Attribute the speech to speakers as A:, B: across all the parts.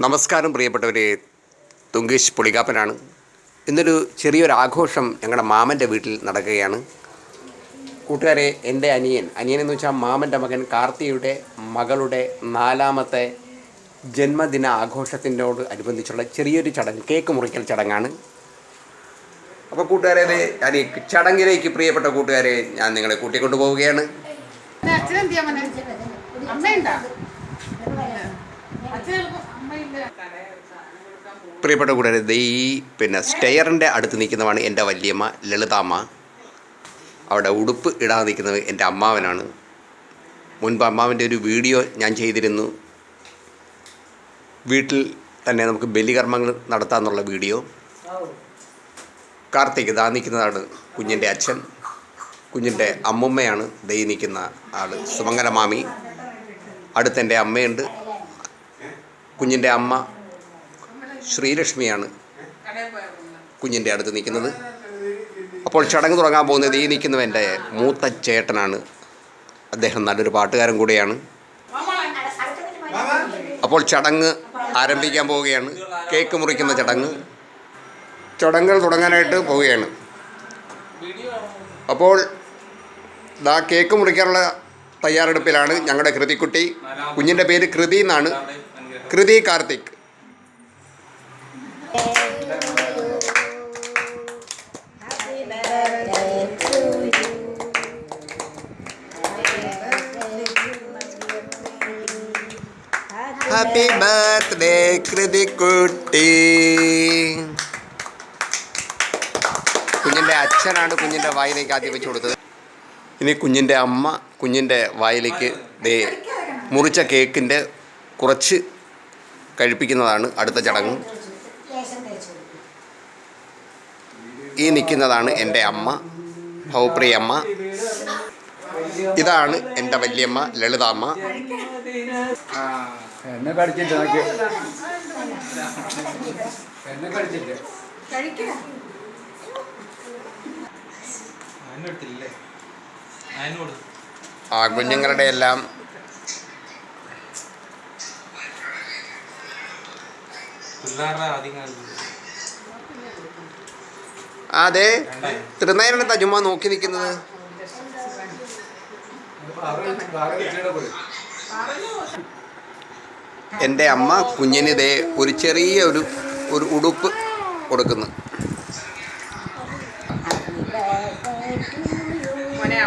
A: നമസ്കാരം പ്രിയപ്പെട്ടവരെ. തുങ്കേഷ് പൊളികാപ്പനാണ്. ഇന്നൊരു ചെറിയൊരു ആഘോഷം ഞങ്ങളുടെ മാമന്റെ വീട്ടിൽ നടക്കുകയാണ്. കൂട്ടുകാരെ എന്റെ അനിയൻ അനിയൻ എന്ന് വെച്ചാൽ മാമന്റെ മകൻ കാർത്തിയുടെ മകളുടെ നാലാമത്തെ ജന്മദിന ആഘോഷത്തിനോട് അനുബന്ധിച്ചുള്ള ചെറിയൊരു ചടങ്ങ് കേക്ക് മുറിക്കൽ ചടങ്ങാണ്. അപ്പോൾ കൂട്ടുകാരെ ഞാൻ ഈ ചടങ്ങിലേക്ക് പ്രിയപ്പെട്ട കൂട്ടുകാരെ ഞാൻ നിങ്ങളെ കൂട്ടിക്കൊണ്ടു പോവുകയാണ്.
B: അച്ഛനെന്ത് ചെയ്യാൻ മോനെ? അമ്മയുണ്ടാ? അച്ഛൻ ചിലപ്പോ അമ്മയില്ല
A: പ്രിയപ്പെട്ട കൂടുതൽ ദൈ പിന്നെ സ്റ്റെയറിന്റെ അടുത്ത് നിൽക്കുന്നതാണ് എന്റെ വല്യമ്മ ലളിതാമ്മ. അവിടെ ഉടുപ്പ് ഇടാതെ നിൽക്കുന്നത് എന്റെ അമ്മാവനാണ്. മുൻപ് അമ്മാവന്റെ ഒരു വീഡിയോ ഞാൻ ചെയ്തിരുന്നു. വീട്ടിൽ തന്നെ നമുക്ക് ബലികർമ്മങ്ങൾ നടത്താമെന്നുള്ള വീഡിയോ. കാർത്തിക് ഇതാ നിൽക്കുന്നതാണ് കുഞ്ഞിന്റെ അച്ഛൻ. കുഞ്ഞിന്റെ അമ്മുമ്മയാണ് ദൈ നിൽക്കുന്ന ആൾ സുമംഗല മാമി. അടുത്തെന്റെ അമ്മയുണ്ട്. കുഞ്ഞിന്റെ അമ്മ ശ്രീലക്ഷ്മിയാണ് കുഞ്ഞിന്റെ അടുത്ത് നിൽക്കുന്നത്. അപ്പോൾ ചടങ്ങ് തുടങ്ങാൻ പോകുന്നത് ഈ നിൽക്കുന്നവ എന്റെ മൂത്ത ചേട്ടനാണ്. അദ്ദേഹം നല്ലൊരു പാട്ടുകാരൻ കൂടിയാണ്. അപ്പോൾ ചടങ്ങ് ആരംഭിക്കാൻ പോവുകയാണ്. കേക്ക് മുറിക്കുന്ന ചടങ്ങ്. ചടങ്ങുകൾ തുടങ്ങാനായിട്ട് പോവുകയാണ്. അപ്പോൾ ഇതാ കേക്ക് മുറിക്കാനുള്ള തയ്യാറെടുപ്പിലാണ് ഞങ്ങളുടെ കൃതിക്കുട്ടി. കുഞ്ഞിന്റെ പേര് കൃതി എന്നാണ്. കൃതി കാർത്തിക്. ഹാപ്പി ബർത്ത്ഡേ കൃതിക്കുട്ടി കുഞ്ഞിന്റെ അച്ഛനാണ് കുഞ്ഞിന്റെ വായിലേക്ക് ആദ്യം വെച്ച് കൊടുത്തത് ഇനി കുഞ്ഞിന്റെ അമ്മ കുഞ്ഞിന്റെ വായിലേക്ക് ദേ മുറിച്ച കേക്കിന്റെ കുറച്ച് കഴിപ്പിക്കുന്നതാണ് അടുത്ത ചടങ്ങ്. ഈ നിൽക്കുന്നതാണ് എന്റെ അമ്മ ഭൗപ്രിയമ്മ ഇതാണ് എന്റെ വല്യമ്മ ലളിതാമ്മ.
C: എന്നെ കടിച്ചിട്ട് നോക്കി. എന്നെ കടിച്ചിട്ട്.
D: അതിനടുത്തില്ലേ അതിനോട്
A: ആ കുഞ്ഞുങ്ങളുടെ എല്ലാം അതെ. തൃനയനെന്താ ജുമ്മ നോക്കി നിൽക്കുന്നത്? എന്റെ അമ്മ കുഞ്ഞിനിതേ ഒരു ചെറിയ ഒരു ഒരു ഉടുപ്പ് കൊടുക്കുന്നു.
B: മോനെ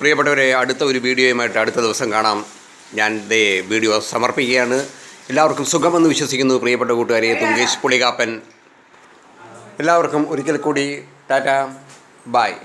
A: പ്രിയപ്പെട്ടവരെ അടുത്ത ഒരു വീഡിയോയുമായിട്ട് അടുത്ത ദിവസം കാണാം. ഞാൻ ദേ വീഡിയോ സമർപ്പിക്കുകയാണ്. എല്ലാവർക്കും സുഖമെന്ന് വിശ്വസിക്കുന്നു പ്രിയപ്പെട്ട കൂട്ടുകാരെ തുങ്കേഷ് പുളികാപ്പൻ. എല്ലാവർക്കും ഒരിക്കൽ കൂടി ടാറ്റ ബായ്